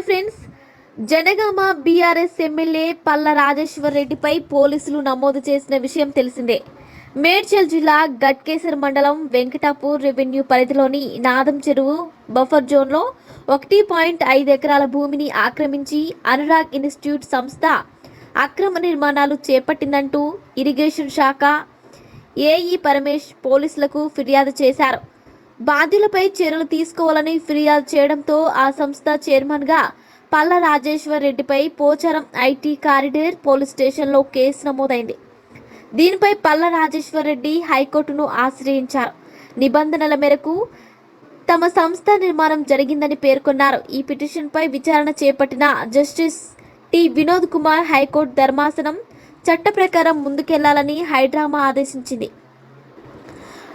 Hi friends. Jangaon BRS MLA Palla Rajeshwar రెడ్డిపై పోలీసులు నమోదు చేసిన విషయం తెలిసిందే. మేడ్చల్ జిల్లా గట్కేసర్ మండలం వెంకటాపూర్ రెవెన్యూ పరిధిలోని నాదం చెరువు బఫర్ జోన్లో ఒకటి పాయింట్ ఐదు ఎకరాల భూమిని ఆక్రమించి అనురాగ్ ఇన్స్టిట్యూట్ సంస్థ అక్రమ నిర్మాణాలు చేపట్టిందంటూ ఇరిగేషన్ శాఖ ఏఈ పరమేష్ పోలీసులకు ఫిర్యాదు చేశారు. బాధ్యులపై చర్యలు తీసుకోవాలని ఫిర్యాదు చేయడంతో ఆ సంస్థ చైర్మన్గా పల్ల రాజేశ్వర్ రెడ్డిపై పోచారం ఐటీ కారిడర్ పోలీస్ స్టేషన్లో కేసు నమోదైంది. దీనిపై పల్ల రాజేశ్వర్ రెడ్డి హైకోర్టును ఆశ్రయించారు. నిబంధనల మేరకు తమ సంస్థ నిర్మాణం జరిగిందని పేర్కొన్నారు. ఈ పిటిషన్పై విచారణ చేపట్టిన justice T Vinod Kumar high court ధర్మాసనం చట్ట ప్రకారం ముందుకెళ్ళాలని హైడ్రామా ఆదేశించింది.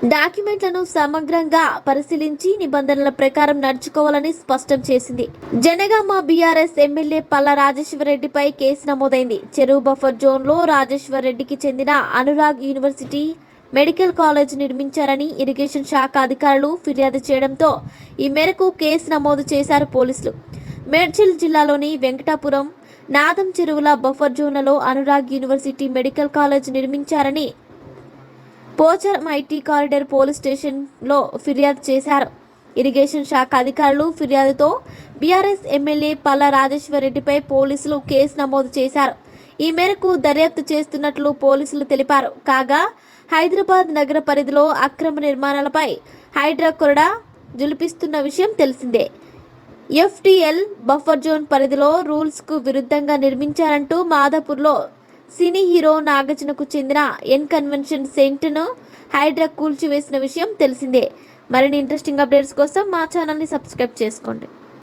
డాక్యుమెంట్లను సమగ్రంగా పరిశీలించి నిబంధనల ప్రకారం నడుచుకోవాలని స్పష్టం చేసింది. జనగామ బీఆర్ఎస్ ఎమ్మెల్యే పల్ల రాజేశ్వరరెడ్డిపై కేసు నమోదైంది. చెరువు బఫర్ జోన్లో రాజేశ్వర్ రెడ్డికి చెందిన అనురాగ్ యూనివర్సిటీ మెడికల్ కాలేజ్ నిర్మించారని ఇరిగేషన్ శాఖ అధికారులు ఫిర్యాదు చేయడంతో ఈ మేరకు కేసు నమోదు చేశారు పోలీసులు. మేడ్చల్ జిల్లాలోని వెంకటాపురం నాదం చెరువుల బఫర్ జోన్లలో అనురాగ్ యూనివర్సిటీ మెడికల్ కాలేజ్ నిర్మించారని పోచారం ఐటీ కారిడర్ పోలీస్ స్టేషన్లో ఫిర్యాదు చేశారు. ఇరిగేషన్ శాఖ అధికారులు ఫిర్యాదుతో బీఆర్ఎస్ ఎమ్మెల్యే పల్ల రాజేశ్వర్ రెడ్డిపై పోలీసులు కేసు నమోదు చేశారు. ఈ మేరకు దర్యాప్తు చేస్తున్నట్లు పోలీసులు తెలిపారు. కాగా హైదరాబాద్ నగర పరిధిలో అక్రమ నిర్మాణాలపై హైడ్రా కొరడా జులిపిస్తున్న విషయం తెలిసిందే. ఎఫ్టీఎల్ బఫర్ జోన్ పరిధిలో రూల్స్కు విరుద్ధంగా నిర్మించారంటూ మాదాపూర్లో సినీ హీరో నాగార్జునకు చెందిన ఎన్ కన్వెన్షన్ సెంట్ను హైడ్రా కూల్చివేసిన విషయం తెలిసిందే. మరిన్ని ఇంట్రెస్టింగ్ అప్డేట్స్ కోసం మా ఛానల్ని సబ్స్క్రైబ్ చేసుకోండి.